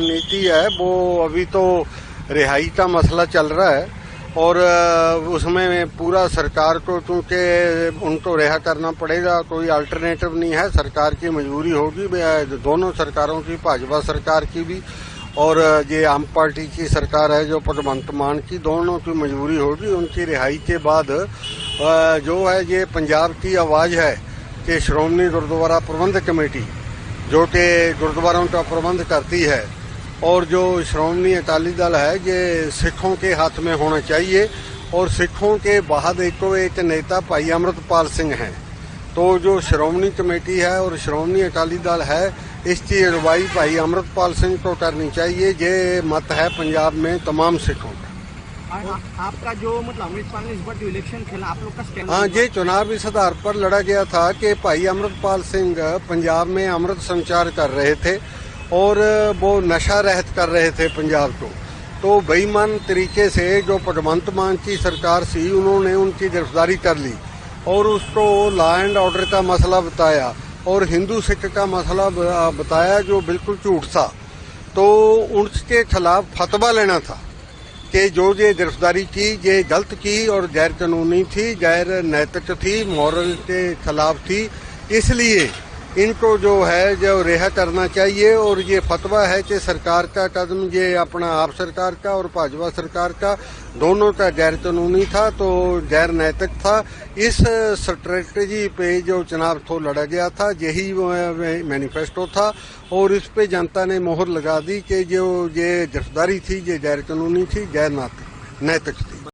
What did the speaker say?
नीति है, वो अभी तो रिहाई का मसला चल रहा है और उसमें पूरा सरकार को चूँकि उनको रिहा करना पड़ेगा, कोई अल्टरनेटिव नहीं है, सरकार की मजबूरी होगी दोनों सरकारों की, भाजपा सरकार की भी और ये आम पार्टी की सरकार है, जो भगवंत मान की, दोनों की मजबूरी होगी, उनकी रिहाई के बाद जो है, ये पंजाब की आवाज़ है कि श्रोमणी गुरुद्वारा प्रबंध कमेटी, जो कि गुरुद्वारों का प्रबंध करती है और जो श्रोमणी अकाली दल है ये सिखों के हाथ में होना चाहिए और सिखों के बाद एक एक नेता भाई अमृतपाल सिंह हैं। तो जो श्रोमणी कमेटी है और श्रोमणी अकाली दल है इसकी अगुवाई भाई अमृतपाल सिंह को करनी चाहिए। ये मत है पंजाब में तमाम सिखों का। और आपका जो मतलब अमृतपाल ने इस बार जो इलेक्शन खेला आप लोग का हाँ ये चुनाव इस आधार पर लड़ा गया था कि भाई अमृतपाल सिंह पंजाब में अमृत संचार कर रहे थे। और वो नशा रहित कर रहे थे पंजाब को। तो बेईमान तरीके से जो भगवंत मान की सरकार सी, उन्होंने उनकी गिरफ्तारी कर ली और उसको लॉ एंड ऑर्डर का मसला बताया और हिंदू सिख का मसला बताया जो बिल्कुल झूठ था। तो उनके खिलाफ फतवा लेना था कि जो ये गिरफ्तारी की, ये गलत की और गैर कानूनी थी गैर नैतिक थी, मॉरल के खिलाफ थी। इसलिए इनको जो है जो रिहा करना चाहिए और ये फतवा है कि सरकार का कदम ये अपना आप सरकार का और भाजपा सरकार का दोनों का गैर कानूनी था तो गैर नैतिक था। इस स्ट्रेटजी पे जो चुनाव तो लड़ा गया था यही वो, अ, मैनिफेस्टो था और इस पे जनता ने मोहर लगा दी कि जो ये गिरफ्तारी थी ये गैर कानूनी थी गैर नातिक नैतिक थी।